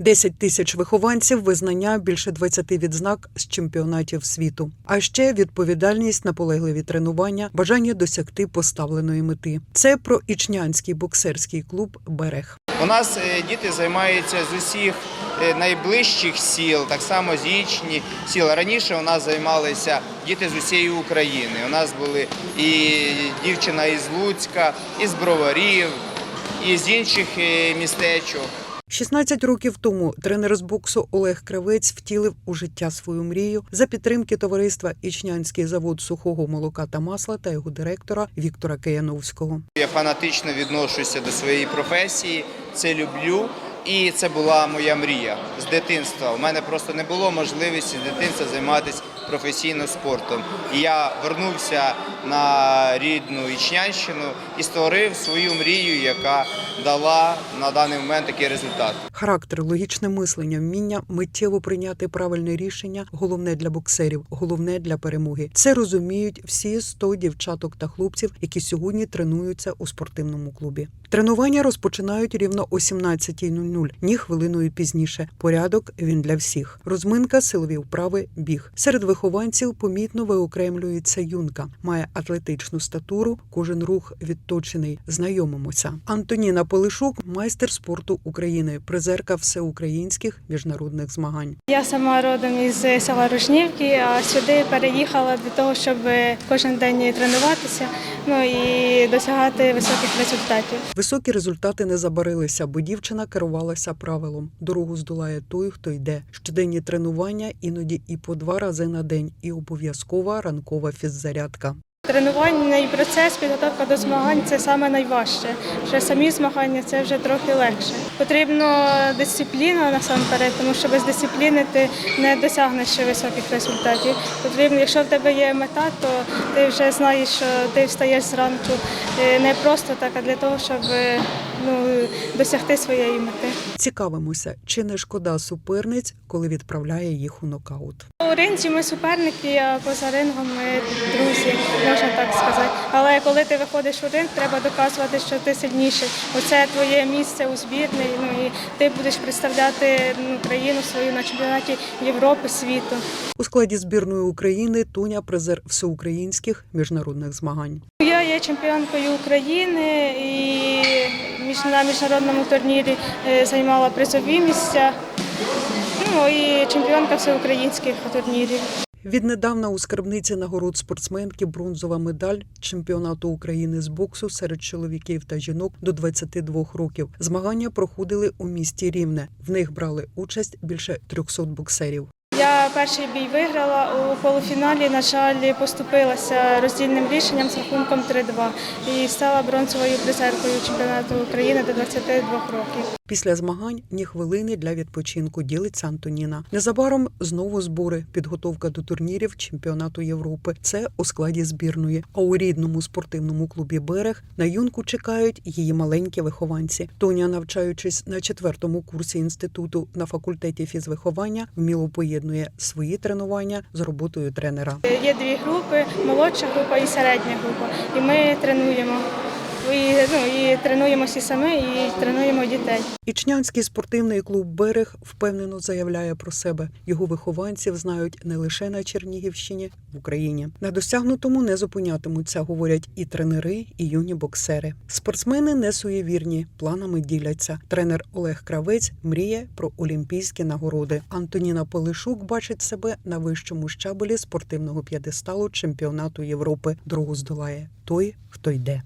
10 тисяч вихованців, визнання, більше 20 відзнак з чемпіонатів світу. А ще відповідальність, наполегливі тренування, бажання досягти поставленої мети. Це про ічнянський боксерський клуб Берег. У нас е, діти займаються з усіх е, найближчих сіл, так само з Ічні сіл. Раніше у нас займалися діти з усієї України. У нас були і дівчина із Луцька, із Броварів, і з інших е, містечок. 16 років тому тренер з боксу Олег Кравець втілив у життя свою мрію за підтримки товариства Ічнянський завод сухого молока та масла та його директора Віктора Кияновського. Я фанатично відношуся до своєї професії, це люблю. І це була моя мрія з дитинства. У мене просто не було можливості з дитинства займатися професійно спортом. І я вернувся на рідну Ічнянщину і створив свою мрію, яка дала на даний момент такий результат. Характер, логічне мислення, вміння миттєво прийняти правильне рішення головне для боксерів, головне для перемоги. Це розуміють всі 100 дівчаток та хлопців, які сьогодні тренуються у спортивному клубі. Тренування розпочинають рівно о 17.00, ні хвилиною пізніше. Порядок він для всіх. Розминка, силові вправи, біг. Серед вихованців помітно виокремлюється юнка. Має атлетичну статуру, кожен рух відточений. Знайомимося. Антоніна Полишук, майстер спорту України, призерка всеукраїнських міжнародних змагань. Я сама родом із села Рушнівки, а сюди переїхала для того, щоб кожен день тренуватися, ну і досягати високих результатів. Високі результати не забарилися, бо дівчина керувалася правилом: дорогу здолає той, хто йде. Щоденні тренування, іноді і по два рази на день, і обов'язкова ранкова фіззарядка. Тренувальний процес, підготовка до змагань це саме найважче. Вже самі змагання це вже трохи легше. Потрібно дисципліна насамперед, тому що без дисципліни ти не досягнеш ще високих результатів. Потрібно, якщо в тебе є мета, то ти вже знаєш, що ти встаєш зранку е, не просто так, а для того, щоб е, ну, досягти своєї мети. Цікавимося, чи не шкода суперниць, коли відправляє їх у нокаут. У ринзі ми суперники, а поза рингом ми друзі, можна так сказати. Але коли ти виходиш у ринг, треба доказувати, що ти сильніший. Оце твоє місце у збірній. Ну і ти будеш представляти ну, країну свою на чемпіонаті Європи, світу. У складі збірної України Туня призер всеукраїнських міжнародних змагань. Я є чемпіонкою України і на міжнародному турнірі е, займала призові місця. Ну і чемпіонка всеукраїнських турнірів. Віднедавна у скарбниці нагород спортсменки бронзова медаль чемпіонату України з боксу серед чоловіків та жінок до 22 років. Змагання проходили у місті Рівне. В них брали участь більше 300 боксерів. Я перший бій виграла у полуфіналі. На жаль, поступилася роздільним рішенням з рахунком 3-2 і стала бронзовою призеркою чемпіонату України до 22 років. Після змагань ні хвилини для відпочинку ділиться Антоніна. Незабаром знову збори, підготовка до турнірів чемпіонату Європи. Це у складі збірної. А у рідному спортивному клубі Берег на юнку чекають її маленькі вихованці. Тоня, навчаючись на четвертому курсі інституту на факультеті фізвиховання, вміло поєднує свої тренування з роботою тренера. Є дві групи: молодша група і середня група. І ми тренуємо. І, ну, і тренуємося і самі, і тренуємо дітей. Ічнянський спортивний клуб Берег впевнено заявляє про себе. Його вихованців знають не лише на Чернігівщині, в Україні. На досягнутому не зупинятимуться, говорять і тренери, і юні боксери. Спортсмени не суєвірні, планами діляться. Тренер Олег Кравець мріє про олімпійські нагороди. Антоніна Полишук бачить себе на вищому щабелі спортивного п'єдесталу чемпіонату Європи. Другу здолає той, хто йде.